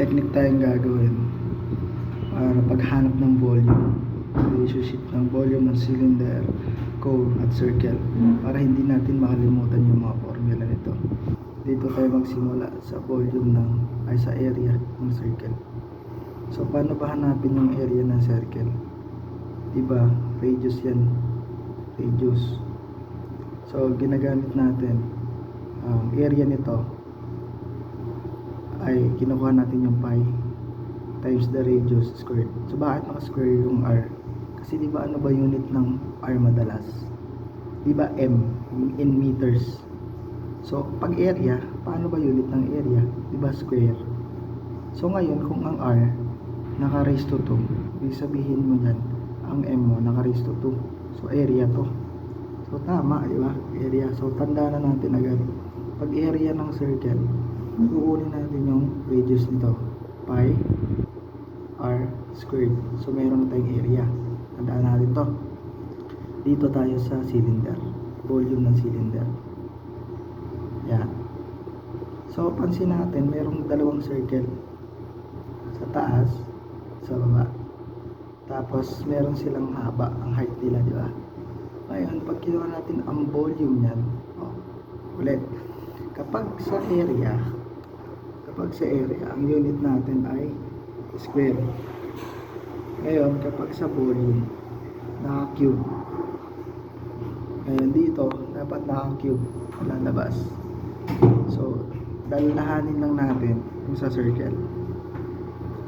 technique tayong gagawin para paghanap ng volume relationship ng volume ng cylinder, cone at circle para hindi natin makalimutan yung mga formula nito. Dito tayo magsimula sa volume ng ay sa area ng circle. So paano ba hanapin yung area ng circle? Diba? Radius yan. Radius. So ginagamit natin um, area nito ay kinukuha natin yung pi times the radius squared. So bakit naka-square yung r? Kasi di ba ano ba unit ng r madalas? Di ba m in meters? So pag area, paano ba unit ng area? Di ba square? So ngayon kung ang r naka-raise to 2, ibig sabihin mo yan, ang m mo naka-raise to 2. So area to. So tama, di ba? Area. So tanda na natin agad. Pag area ng circle, kukunin natin yung radius nito. Pi r squared. So, meron tayong area. Tandaan natin to. Dito tayo sa cylinder. Volume ng cylinder. Yan. So, pansin natin, merong dalawang circle. Sa taas, sa baba. Tapos, meron silang haba, ang height nila, di ba? Ngayon, pag kinuha natin ang volume niyan, oh, ulit, kapag sa area, kapag sa area, ang unit natin ay square. Ngayon, kapag sa volume, naka-cube. Ngayon dito, dapat naka-cube lalabas. So, dalahanin lang natin yung sa circle.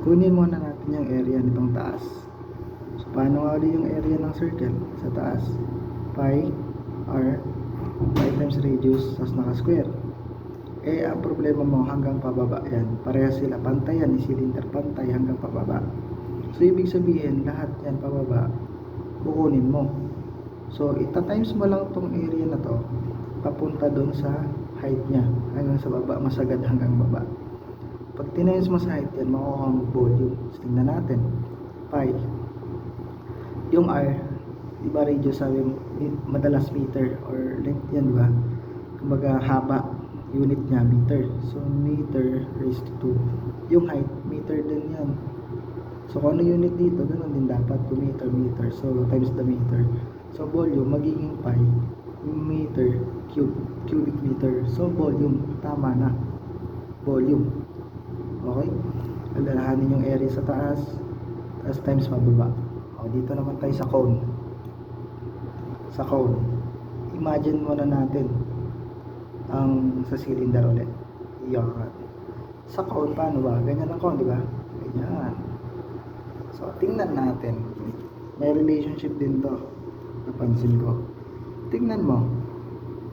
Kunin muna natin yung area nitong taas. So, paano nga yung area ng circle? Sa taas, pi r pi times radius, tapos naka-square. Eh, ang problema mo hanggang pababa yan. Pareha sila. Pantay yan. Cylinder pantay hanggang pababa. So, ibig sabihin, lahat yan pababa, kukunin mo. So, ita-times mo lang tong area na to, papunta doon sa height niya. Hanggang sa baba, masagad hanggang baba. Pag tinimes mo sa height yan, makukuha mo volume. So, tingnan natin. Pi. Yung R, di ba radius sabi mo, madalas meter or length yan, di ba? Kumbaga, haba unit niya meter. So meter raised to 2. Yung height meter din yan. So kung ano unit dito, ganun din dapat kung meter meter. So times the meter. So volume magiging pi meter cube cubic meter. So volume tama na. Volume. Okay? Alalahanin yung area sa taas tapos times mababa. O dito naman tayo sa cone. Sa cone. Imagine muna natin ang sa cylinder ulit. Iyak Sa cone, paano ba? Ganyan ang cone, di ba? Ganyan. So, tingnan natin. May relationship din to. Napansin ko. Tingnan mo.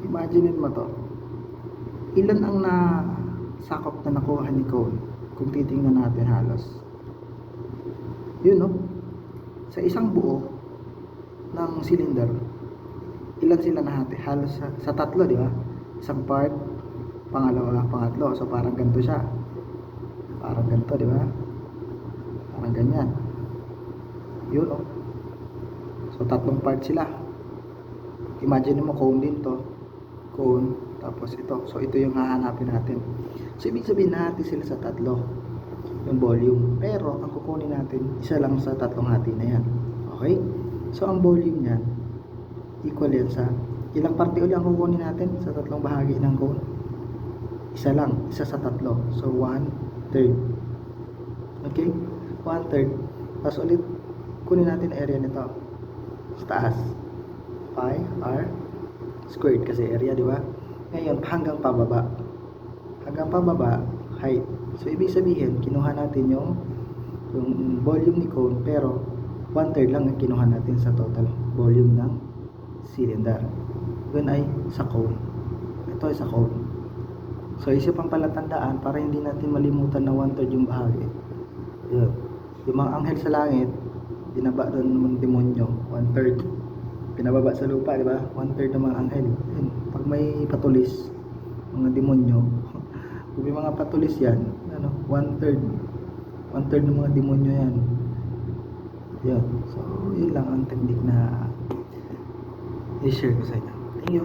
Imaginein mo to. Ilan ang na sakop na nakuha ni cone kung titingnan natin halos. Yun, no? Sa isang buo ng cylinder, ilan sila nahati? Halos sa, sa tatlo, di ba? Isang part, pangalawa, pangatlo. So, parang ganito siya. Parang ganito, di ba? Parang ganyan. Yun, oh. So, tatlong part sila. Imagine mo, cone din to. Cone, tapos ito. So, ito yung hahanapin natin. So, ibig sabihin natin sila sa tatlo. Yung volume. Pero, ang kukunin natin, isa lang sa tatlong hati na yan. Okay? So, ang volume niyan, equal yan sa ilang parte ulit ang kukunin natin? Sa tatlong bahagi ng cone isa lang, isa sa tatlo. So 1 third. Okay? 1 third. Tapos ulit kunin natin area nito. Sa taas. Pi r squared kasi area di ba? Ngayon hanggang pababa. Hanggang pababa height. So ibig sabihin kinuha natin yung yung volume ni cone pero 1 third lang ang kinuha natin sa total volume ng cylinder yun ay sa cone. Ito ay sa cone. So, isip ang palatandaan para hindi natin malimutan na one-third yung bahagi. Yun. Yung mga anghel sa langit, binaba doon ng demonyo, one-third. Pinababa sa lupa, di ba? One-third ng mga anghel. Yun. Pag may patulis, mga demonyo, kung may mga patulis yan, ano, one-third. One-third ng mga demonyo yan. Yun. So, yun lang ang technique na i-share ko sa inyo. 你